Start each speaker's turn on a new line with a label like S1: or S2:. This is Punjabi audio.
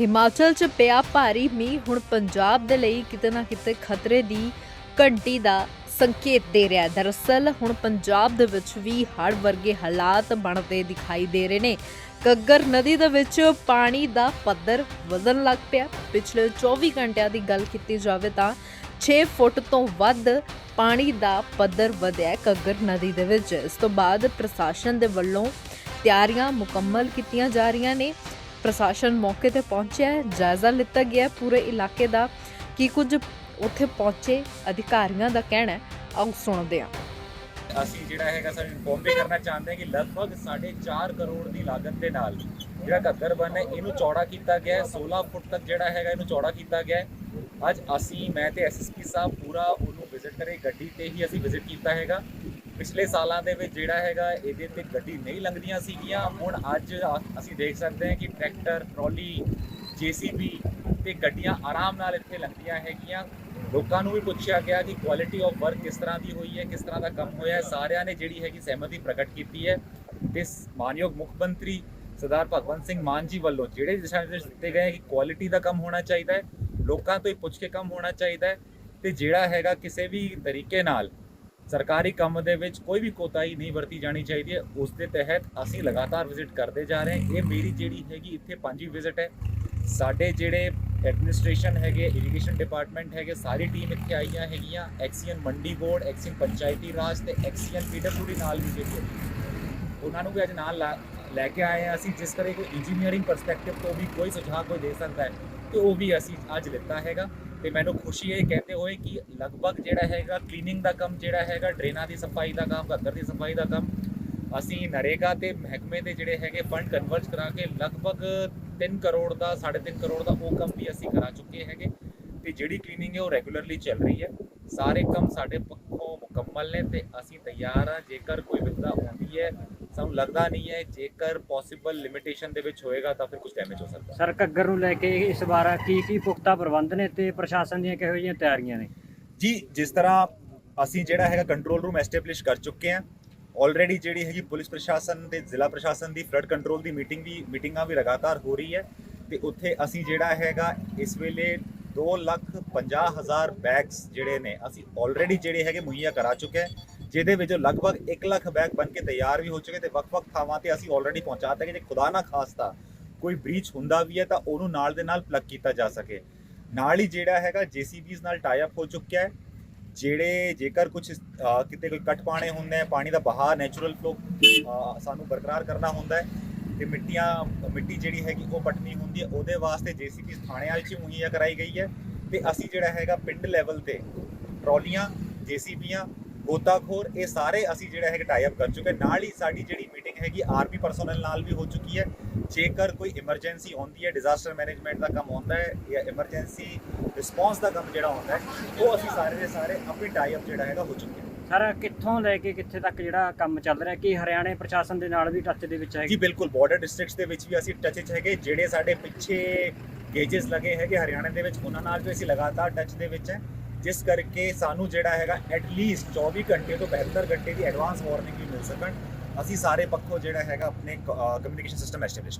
S1: ਹਿਮਾਚਲ 'ਚ ਪਿਆ ਭਾਰੀ ਮੀਂਹ, ਹੁਣ ਪੰਜਾਬ ਦੇ ਲਈ ਕਿਤੇ ਨਾ ਕਿਤੇ ਖਤਰੇ ਦੀ ਘੰਟੀ ਦਾ ਸੰਕੇਤ ਦੇ ਰਿਹਾ ਹੈ। ਦਰਅਸਲ, ਹੁਣ ਪੰਜਾਬ ਦੇ ਵਿੱਚ ਵੀ ਹੜ੍ਹ ਵਰਗੇ ਹਾਲਾਤ ਬਣਦੇ ਦਿਖਾਈ ਦੇ ਰਹੇ ਨੇ। ਕੱਗਰ ਨਦੀ ਦੇ ਵਿੱਚ ਪਾਣੀ ਦਾ ਪੱਧਰ ਵਧਣ ਲੱਗ ਪਿਆ। ਪਿਛਲੇ 24 ਘੰਟਿਆਂ ਦੀ ਗੱਲ ਕੀਤੀ ਜਾਵੇ ਤਾਂ 6 ਫੁੱਟ ਤੋਂ ਵੱਧ ਪਾਣੀ ਦਾ ਪੱਧਰ ਵਧਿਆ ਹੈ ਕੱਗਰ ਨਦੀ ਦੇ ਵਿੱਚ। ਇਸ ਤੋਂ ਬਾਅਦ ਪ੍ਰਸ਼ਾਸਨ ਦੇ ਵੱਲੋਂ ਤਿਆਰੀਆਂ ਮੁਕੰਮਲ ਕੀਤੀਆਂ ਜਾ ਰਹੀਆਂ ਨੇ। ਪ੍ਰਸ਼ਾਸਨ ਮੌਕੇ ਤੇ ਪਹੁੰਚਿਆ ਹੈ। ਜਾਇਜ਼ਾ ਲਿੱਤਾ ਗਿਆ ਹੈ। ਪੂਰੇ ਇਲਾਕੇ ਦਾ ਕੀ ਕੁਝ ਉੱਥੇ ਪਹੁੰਚੇ ਅਧਿਕਾਰੀਆਂ ਦਾ ਕਹਿਣਾ ਹੈ। ਆਓ ਸੁਣਦੇ ਹਾਂ।
S2: ਅਸੀਂ ਜਿਹੜਾ ਹੈਗਾ ਸਾਨੂੰ ਇਨਫੋਰਮ ਵੀ ਕਰਨਾ ਚਾਹੁੰਦੇ ਹਾਂ ਕਿ ਲਗਭਗ 4.5 ਕਰੋੜ ਦੀ ਲਾਗਤ ਦੇ ਨਾਲ ਜਿਹੜਾ ਘੱਗਰ ਬੰਨ ਹੈ, ਇਹਨੂੰ ਚੌੜਾ ਕੀਤਾ ਗਿਆ ਹੈ। 16 ਫੁੱਟ ਤੱਕ ਜਿਹੜਾ ਹੈਗਾ ਇਹਨੂੰ ਚੌੜਾ ਕੀਤਾ ਗਿਆ ਹੈ। ਅੱਜ ਅਸੀਂ, ਮੈਂ ਤੇ ਐਸਐਸਪੀ ਸਾਹਿਬ ਪੂਰਾ ਉਹਨੂੰ ਵਿਜ਼ਿਟ ਕਰੇ, ਗੱਡੀ ਤੇ ਹੀ ਅਸੀਂ ਵਿਜ਼ਿਟ ਕੀਤਾ ਹੈਗਾ। ਪਿਛਲੇ ਸਾਲਾਂ ਦੇ ਵਿੱਚ ਜਿਹੜਾ ਹੈਗਾ ਇਹਦੇ ਤੇ ਗੱਡੀ ਨਹੀਂ ਲੰਘਦੀਆਂ ਸੀਗੀਆਂ। ਹੁਣ ਅੱਜ ਅਸੀਂ ਦੇਖ ਸਕਦੇ ਹਾਂ ਕਿ ਟਰੈਕਟਰ, ਟਰਾਲੀ, ਜੀਸੀਬੀ ਤੇ ਗੱਡੀਆਂ ਆਰਾਮ ਨਾਲ ਇੱਥੇ ਲੰਘਦੀਆਂ ਹੈਗੀਆਂ। ਲੋਕਾਂ ਨੂੰ ਵੀ ਪੁੱਛਿਆ ਗਿਆ ਕਿ ਕੁਆਲਿਟੀ ਆਫ ਵਰਕ ਕਿਸ ਤਰ੍ਹਾਂ ਦੀ ਹੋਈ ਹੈ, ਕਿਸ ਤਰ੍ਹਾਂ ਦਾ ਕੰਮ ਹੋਇਆ ਹੈ। ਸਾਰਿਆਂ ਨੇ ਜਿਹੜੀ ਹੈਗੀ ਸਹਿਮਤੀ ਪ੍ਰਗਟ ਕੀਤੀ ਹੈ। ਤੇ ਮਾਨਯੋਗ ਮੁੱਖ ਮੰਤਰੀ ਸਰਦਾਰ ਭਗਵੰਤ ਸਿੰਘ ਮਾਨ ਜੀ ਵੱਲੋਂ ਜਿਹੜੇ ਦਿਸ਼ਾ ਨਿਰਦੇਸ਼ ਦਿੱਤੇ ਗਏ ਕਿ ਕੁਆਲਿਟੀ ਦਾ ਕੰਮ ਹੋਣਾ ਚਾਹੀਦਾ ਹੈ, ਲੋਕਾਂ ਤੋਂ ਹੀ ਪੁੱਛ ਕੇ ਕੰਮ ਹੋਣਾ ਚਾਹੀਦਾ ਹੈ ਤੇ ਜਿਹੜਾ ਹੈਗਾ ਕਿਸੇ ਵੀ ਤਰੀਕੇ ਨਾਲ ਸਰਕਾਰੀ ਕੰਮ ਦੇ ਵਿੱਚ ਕੋਈ ਵੀ ਕੋਤਾਹੀ ਨਹੀਂ ਵਰਤੀ ਜਾਣੀ ਚਾਹੀਦੀ ਹੈ। ਉਸ ਦੇ ਤਹਿਤ ਅਸੀਂ ਲਗਾਤਾਰ ਵਿਜ਼ਿਟ ਕਰਦੇ ਜਾ ਰਹੇ ਹਾਂ। ਇਹ ਮੇਰੀ ਜਿਹੜੀ ਹੈਗੀ ਇੱਥੇ ਪੰਜੀ ਵਿਜ਼ਿਟ ਹੈ। ਸਾਡੇ ਜਿਹੜੇ ਐਡਮਿਨਿਸਟ੍ਰੇਸ਼ਨ ਹੈਗੇ ਇਰੀਗੇਸ਼ਨ ਡਿਪਾਰਟਮੈਂਟ ਹੈਗੇ, ਸਾਰੀ ਟੀਮ ਇੱਥੇ ਆਈਆਂ ਹੈਗੀਆਂ। ਐਕਸੀਅਨ ਮੰਡੀ ਬੋਰਡ ਐਕਸੀਅਨ ਪੰਚਾਇਤੀ ਰਾਜ ਤੇ ਐਕਸੀਅਨ ਪੀਡਬਲਿਊਡੀ ਨਾਲ ਵੀ ਜਿਹੜੀ ਹੈਗੀ। ਉਹਨਾਂ ਨੂੰ ਵੀ ਅੱਜ ਨਾਲ ਲਾ- ਲੈ ਕੇ ਆਏ ਹਾਂ ਅਸੀਂ। ਜਿਸ ਕਰੇ ਕੋਈ ਇੰਜੀਨੀਅਰਿੰਗ ਪਰਸਪੈਕਟਿਵ ਤੋਂ ਵੀ ਕੋਈ ਸੁਝਾਅ ਕੋਈ ਦੇ ਸਕਦਾ ਹੈ, ਤੇ ਉਹ ਵੀ ਅਸੀਂ ਅੱਜ ਲਿੱਤਾ ਹੈਗਾ। ਤੇ ਮੈਨੂੰ ਖੁਸ਼ੀ ਹੈ ਕਹਿੰਦੇ ਹੋਏ ਕਿ ਲਗਭਗ ਜਿਹੜਾ ਹੈਗਾ ਕਲੀਨਿੰਗ ਦਾ ਕੰਮ, ਜਿਹੜਾ ਹੈਗਾ ਡਰੇਨਾਂ ਦੀ ਸਫ਼ਾਈ ਦਾ ਕੰਮ ਘੱਗਰ ਦੀ ਸਫ਼ਾਈ ਦਾ ਕੰਮ, ਅਸੀਂ ਨਰੇਗਾ ਤੇ ਮਹਿਕਮੇ ਦੇ ਜਿਹੜੇ ਹੈਗੇ ਫੰਡ ਕਨਵਰਟ ਕਰਾ ਕੇ ਲਗਭਗ 3 ਕਰੋੜ ਦਾ 3.5 ਕਰੋੜ ਦਾ ਉਹ ਕੰਮ ਵੀ ਅਸੀਂ ਕਰਾ ਚੁੱਕੇ ਹੈਗੇ। ਤੇ ਜਿਹੜੀ ਕਲੀਨਿੰਗ ਹੈ ਉਹ ਰੈਗੂਲਰਲੀ ਚੱਲ ਰਹੀ ਹੈ। ਸਾਰੇ ਕੰਮ ਸਾਡੇ ਪੱਖੋਂ ਮੁਕੰਮਲ ਨੇ ਤੇ ਅਸੀਂ ਤਿਆਰ ਆ ਜੇਕਰ ਕੋਈ ਵਿਪਤਾ ਆਉਂਦੀ ਹੈ ਸਾਨੂੰ ਲੱਗਦਾ ਨਹੀਂ ਹੈ ਜੇਕਰ ਪੋਸੀਬਲ ਲਿਮਿਟੇਸ਼ਨ ਦੇ ਵਿੱਚ ਹੋਏਗਾ ਤਾਂ ਫਿਰ ਕੁਝ ਡੈਮੇਜ ਹੋ ਸਕਦਾ।
S3: ਸਰ ਘੱਗਰ ਨੂੰ ਲੈ ਕੇ ਇਸ ਵਾਰ ਕੀ ਕੀ ਪੁਖਤਾ ਪ੍ਰਬੰਧ ਨੇ ਤੇ ਪ੍ਰਸ਼ਾਸਨ ਦੀਆਂ ਕਿਹੋ ਜਿਹੀਆਂ ਤਿਆਰੀਆਂ ਨੇ?
S2: ਜੀ ਜਿਸ ਤਰ੍ਹਾਂ ਅਸੀਂ ਜਿਹੜਾ ਹੈਗਾ ਕੰਟਰੋਲ ਰੂਮ ਐਸਟੈਬਲਿਸ਼ ਕਰ ਚੁੱਕੇ ਹਾਂ ਆਲਰੇਡੀ ਜਿਹੜੀ ਹੈਗੀ ਪੁਲਿਸ ਪ੍ਰਸ਼ਾਸਨ ਤੇ ਜ਼ਿਲ੍ਹਾ ਪ੍ਰਸ਼ਾਸਨ ਦੀ ਫਲੱਡ ਕੰਟਰੋਲ ਦੀ ਮੀਟਿੰਗ ਵੀ ਮੀਟਿੰਗਾਂ ਵੀ ਲਗਾਤਾਰ ਹੋ ਰਹੀ ਹੈ ਤੇ ਉੱਥੇ ਅਸੀਂ ਜਿਹੜਾ ਹੈਗਾ ਇਸ ਵੇਲੇ 2 ਲੱਖ 50 ਹਜ਼ਾਰ ਬੈਗਸ ਜਿਹੜੇ ਨੇ ਅਸੀਂ ਆਲਰੇਡੀ ਜਿਹੜੇ ਹੈਗੇ ਮੁਹੱਈਆ ਕਰਾ ਚੁੱਕੇ ਹਾਂ। ਜਿਹਦੇ ਵਿੱਚ ਲਗਭਗ 1 ਲੱਖ ਬੈਗ ਬਣ ਕੇ ਤਿਆਰ ਵੀ ਹੋ ਚੁੱਕੇ ਤੇ ਵੱਖ-ਵੱਖ ਥਾਵਾਂ ਤੇ ਅਸੀਂ ਆਲਰੇਡੀ ਪਹੁੰਚਾ ਦਿੱਤੇ ਕਿ ਜੇ ਖੁਦਾ ਨਾ ਖਾਸਤਾ ਕੋਈ ਬ੍ਰੀਚ ਹੁੰਦਾ ਵੀ ਹੈ ਤਾਂ ਉਹਨੂੰ ਨਾਲ ਦੇ ਨਾਲ ਪਲੱਗ ਕੀਤਾ ਜਾ ਸਕੇ। ਨਾਲ ਹੀ ਜਿਹੜਾ ਹੈਗਾ ਜੀਸੀਬੀਜ਼ ਨਾਲ ਟਾਈ ਅਪ ਹੋ ਚੁੱਕਿਆ ਹੈ, ਜਿਹੜੇ ਜੇਕਰ ਕੁਝ ਕਿਤੇ ਕੋਈ ਕੱਟ ਪਾਣੇ ਹੁੰਦੇ ਆ, ਪਾਣੀ ਦਾ ਬਹਾਅ ਨੈਚੁਰਲ ਫਲੋ ਸਾਨੂੰ ਬਰਕਰਾਰ ਕਰਨਾ ਹੁੰਦਾ ਹੈ ਤੇ ਮਿੱਟੀਆਂ, ਮਿੱਟੀ ਜਿਹੜੀ ਹੈਗੀ ਉਹ ਪਟਣੀ ਹੁੰਦੀ ਹੈ, ਉਹਦੇ ਵਾਸਤੇ ਜੀਸੀਬੀ ਥਾਣੇ ਵਾਲੀ ਚ ਮੁਹੱਈਆ ਕਰਾਈ ਗਈ ਹੈ ਤੇ ਅਸੀਂ ਜਿਹੜਾ ਹੈਗਾ ਪਿੰਡ ਲੈਵਲ ਤੇ ਟਰਾਲੀਆਂ ਜੀਸੀਬੀਆਂ ਗੋਤਾਖੋਰ ਇਹ ਸਾਰੇ ਅਸੀਂ ਜਿਹੜਾ ਹੈਗਾ ਟਾਈ ਅਪ ਕਰ ਚੁੱਕੇ ਨਾਲ ਹੀ ਸਾਡੀ ਜਿਹੜੀ ਮੀਟਿੰਗ ਹੈਗੀ ਆਰਮੀ ਪਰਸਨਲ ਨਾਲ ਵੀ ਹੋ ਚੁੱਕੀ ਹੈ। ਜੇਕਰ ਕੋਈ ਇਮਰਜੈਂਸੀ ਆਉਂਦੀ ਹੈ ਡਿਜ਼ਾਸਟਰ ਮੈਨੇਜਮੈਂਟ ਦਾ ਕੰਮ ਆਉਂਦਾ ਹੈ ਜਾਂ ਇਮਰਜੈਂਸੀ ਰਿਸਪੌਂਸ ਦਾ ਕੰਮ ਜਿਹੜਾ ਹੁੰਦਾ ਹੈ ਉਹ ਅਸੀਂ ਸਾਰੇ ਦੇ ਸਾਰੇ ਆਪਣੀ ਟਾਈ ਅਪ ਜਿਹੜਾ ਹੈਗਾ ਹੋ ਚੁੱਕੇ ਹਾਂ
S3: ਸਰ ਕਿੱਥੋਂ ਲੈ ਕੇ ਕਿੱਥੇ ਤੱਕ ਜਿਹੜਾ ਕੰਮ ਚੱਲ ਰਿਹਾ? ਕੀ ਹਰਿਆਣੇ ਪ੍ਰਸ਼ਾਸਨ ਦੇ ਨਾਲ ਵੀ ਟੱਚ ਦੇ ਵਿੱਚ
S2: ਜੀ
S3: ਹੈਗੀ
S2: ਬਿਲਕੁਲ। ਬਾਰਡਰ ਡਿਸਟ੍ਰਿਕਟਸ ਦੇ ਵਿੱਚ ਵੀ ਅਸੀਂ ਟੱਚ 'ਚ ਹੈਗੇ। ਜਿਹੜੇ ਸਾਡੇ ਪਿੱਛੇ ਗੇਜਸ ਲੱਗੇ ਹੈਗੇ ਹਰਿਆਣਾ ਦੇ ਵਿੱਚ ਉਹਨਾਂ ਨਾਲ ਵੀ ਅਸੀਂ ਲਗਾਤਾਰ ਟੱਚ ਦੇ ਵਿੱਚ ਹੈ। ਜਿਸ ਕਰਕੇ ਸਾਨੂੰ ਜਿਹੜਾ ਹੈਗਾ ਐਟ ਲੀਸਟ 24 ਘੰਟੇ ਤੋਂ 72 ਘੰਟੇ ਦੀ ਐਡਵਾਂਸ ਵਾਰਨਿੰਗ ਵੀ ਮਿਲ ਸਕਣ। ਅਸੀਂ ਸਾਰੇ ਪੱਖੋਂ ਜਿਹੜਾ ਹੈਗਾ ਆਪਣੇ ਕਮਿਊਨੀਕੇਸ਼ਨ ਸਿਸਟਮ ਐਸਟੈਬਲਿਸ਼